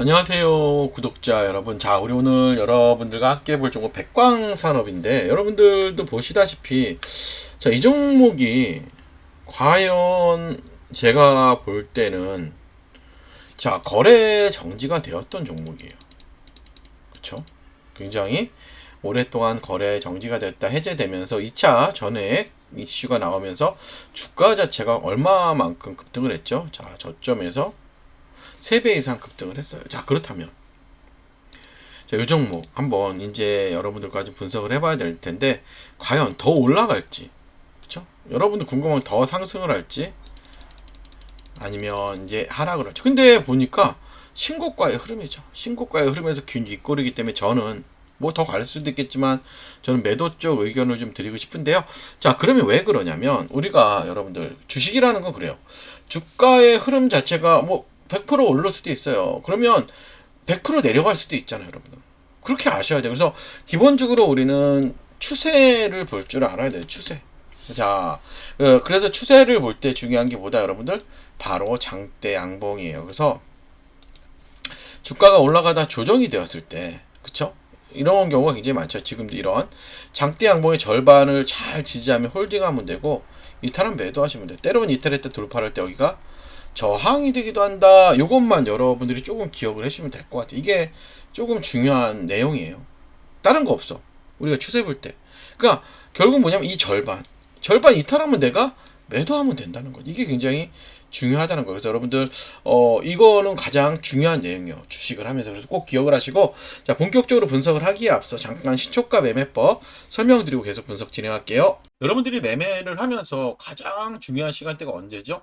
안녕하세요 구독자 여러분. 자 우리 오늘 여러분들과 함께 볼 종목 백광산업인데 여러분들도 보시다시피 자 이 종목이 과연 제가 볼 때는 자 거래 정지가 되었던 종목이에요. 그쵸? 굉장히 오랫동안 거래 정지가 됐다 해제되면서 2차 전액 이슈가 나오면서 주가 자체가 얼마만큼 급등을 했죠? 자 저점에서 3배 이상 급등을 했어요. 자, 그렇다면 자, 이 종목 한번 이제 여러분들과 좀 분석을 해봐야 될 텐데 과연 더 올라갈지 그렇죠? 여러분들 궁금한 더 상승을 할지 아니면 이제 하락을 할지 근데 보니까 신고가의 흐름이죠. 신고가의 흐름에서 균 윗골이기 때문에 저는 뭐 더 갈 수도 있겠지만 저는 매도 쪽 의견을 좀 드리고 싶은데요. 자, 그러면 왜 그러냐면 우리가 여러분들 주식이라는 건 그래요. 주가의 흐름 자체가 뭐 100% 오를 수도 있어요. 그러면 100% 내려갈 수도 있잖아요, 여러분. 그렇게 아셔야 돼요. 그래서 기본적으로 우리는 추세를 볼 줄 알아야 돼요. 추세. 자, 어, 그래서 추세를 볼 때 중요한 게 뭐다, 여러분들? 바로 장대 양봉이에요. 그래서 주가가 올라가다 조정이 되었을 때, 그쵸? 이런 경우가 굉장히 많죠. 지금도 이런 장대 양봉의 절반을 잘 지지하면 홀딩하면 되고 이탈은 매도하시면 돼요. 때로는 이탈할 때 돌파할 때 여기가 저항이 되기도 한다. 이것만 여러분들이 조금 기억을 해주시면 될 것 같아요. 이게 조금 중요한 내용이에요. 다른 거 없어. 우리가 추세 볼 때. 그러니까 결국 뭐냐면 이 절반. 절반 이탈하면 내가 매도하면 된다는 거. 이게 굉장히 중요하다는 거예요. 그래서 여러분들 어 이거는 가장 중요한 내용이요. 주식을 하면서 그래서 꼭 기억을 하시고 자 본격적으로 분석을 하기에 앞서 잠깐 시초가 매매법 설명드리고 계속 분석 진행할게요. 여러분들이 매매를 하면서 가장 중요한 시간대가 언제죠?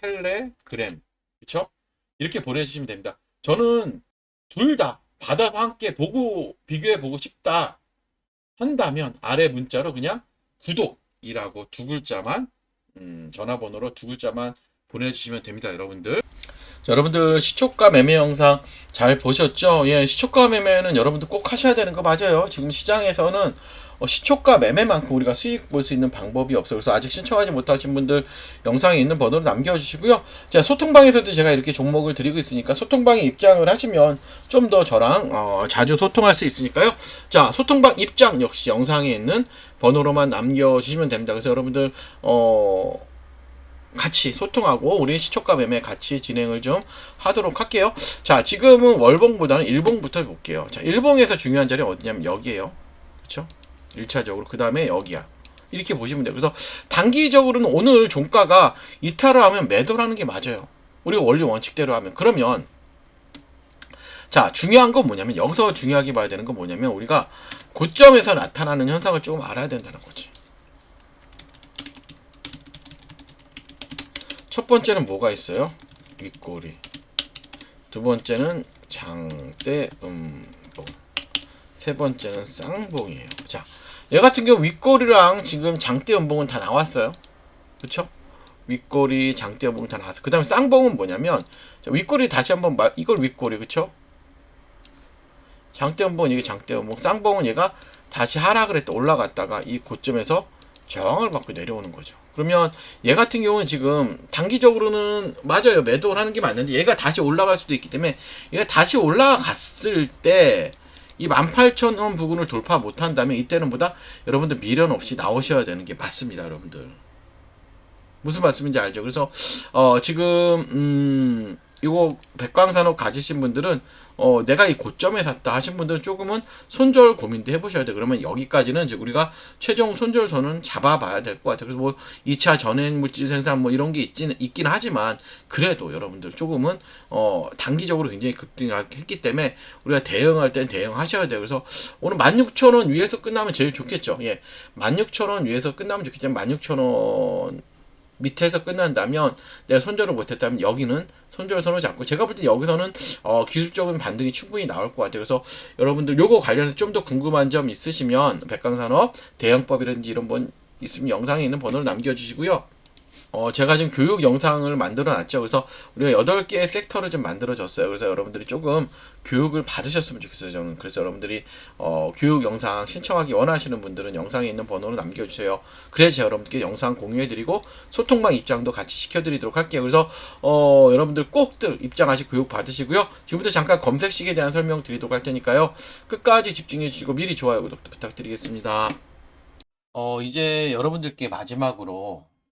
텔레그램, 그쵸? 이렇게 보내주시면 됩니다. 저는 둘 다 받아서 함께 보고, 비교해 보고 싶다 한다면 아래 문자로 그냥 구독이라고 두 글자만, 음, 전화번호로 두 글자만 보내주시면 됩니다, 여러분들. 자, 여러분들 시초가 매매 영상 잘 보셨죠? 예, 시초가 매매는 여러분들 꼭 하셔야 되는 거 맞아요. 지금 시장에서는 어, 시초가 매매만큼 우리가 수익 볼 수 있는 방법이 없어요. 그래서 아직 신청하지 못하신 분들 영상에 있는 번호로 남겨주시고요. 자, 소통방에서도 제가 이렇게 종목을 드리고 있으니까 소통방에 입장을 하시면 좀 더 저랑 어, 자주 소통할 수 있으니까요. 자, 소통방 입장 역시 영상에 있는 번호로만 남겨주시면 됩니다. 그래서 여러분들 어, 같이 소통하고 우리 시초가 매매 같이 진행을 좀 하도록 할게요. 자, 지금은 월봉보다는 일봉부터 볼게요. 자, 일봉에서 중요한 자리 어디냐면 여기에요. 그렇죠? 1차적으로 그 다음에 여기야. 이렇게 보시면 돼요. 그래서 단기적으로는 오늘 종가가 이탈을 하면 매도라는 게 맞아요. 우리가 원리 원칙대로 하면 그러면 자 중요한 건 뭐냐면 여기서 중요하게 봐야 되는 건 뭐냐면 우리가 고점에서 나타나는 현상을 조금 알아야 된다는 거지. 첫 번째는 뭐가 있어요? 윗꼬리. 두 번째는 장대 음봉. 세 번째는 쌍봉이에요. 자, 얘 같은 경우 윗꼬리랑 지금 장대 음봉은 다 나왔어요. 그쵸? 윗꼬리, 장대 음봉 다 나왔어. 그 다음에 쌍봉은 뭐냐면, 자, 윗꼬리 다시 한번, 마, 이걸 윗꼬리, 그쵸? 장대 음봉은 이게 장대 음봉, 쌍봉은 얘가 다시 하락을 했다 올라갔다가 이 고점에서 저항을 받고 내려오는 거죠. 그러면 얘 같은 경우는 지금 단기적으로는 맞아요. 매도를 하는 게 맞는데 얘가 다시 올라갈 수도 있기 때문에 얘가 다시 올라갔을 때 이 18,000원 부분을 돌파 못 한다면 이때는 보다 여러분들 미련 없이 나오셔야 되는 게 맞습니다, 여러분들. 무슨 말씀인지 알죠? 그래서 어 지금 음 이거 백광산업 가지신 분들은 어 내가 이 고점에 샀다 하신 분들은 조금은 손절 고민도 해보셔야 돼. 그러면 여기까지는 이제 우리가 최종 손절선은 잡아봐야 될 것 같아요. 그래서 뭐 2차 전행 물질 생산 뭐 이런 게 있지는 있긴 하지만 그래도 여러분들 조금은 어 단기적으로 굉장히 급등했기 때문에 우리가 대응할 땐 대응하셔야 돼요. 그래서 오늘 16,000원 위에서 끝나면 제일 좋겠죠. 예. 16,000원 위에서 끝나면 좋겠지만 16,000원 밑에서 끝난다면 내가 손절을 못했다면 여기는 손절선을 잡고 제가 볼 때 여기서는 어, 기술적인 반등이 충분히 나올 것 같아요. 그래서 여러분들 요거 관련해서 좀 더 궁금한 점 있으시면 백강산업 대응법이라든지 이런 번 있으면 영상에 있는 번호를 남겨주시고요. 어, 제가 지금 교육 영상을 만들어 놨죠. 그래서 우리가 8개의 섹터를 좀 만들어 줬어요. 그래서 여러분들이 조금 교육을 받으셨으면 좋겠어요. 저는. 그래서 여러분들이, 어, 교육 영상 신청하기 원하시는 분들은 영상에 있는 번호로 남겨주세요. 그래야 제가 여러분들께 영상 공유해드리고 소통방 입장도 같이 시켜드리도록 할게요. 그래서, 어, 여러분들 꼭들 입장하시 교육 받으시고요. 지금부터 잠깐 검색식에 대한 설명 드리도록 할 테니까요. 끝까지 집중해 주시고 미리 좋아요, 구독도 부탁드리겠습니다. 어, 이제 여러분들께 마지막으로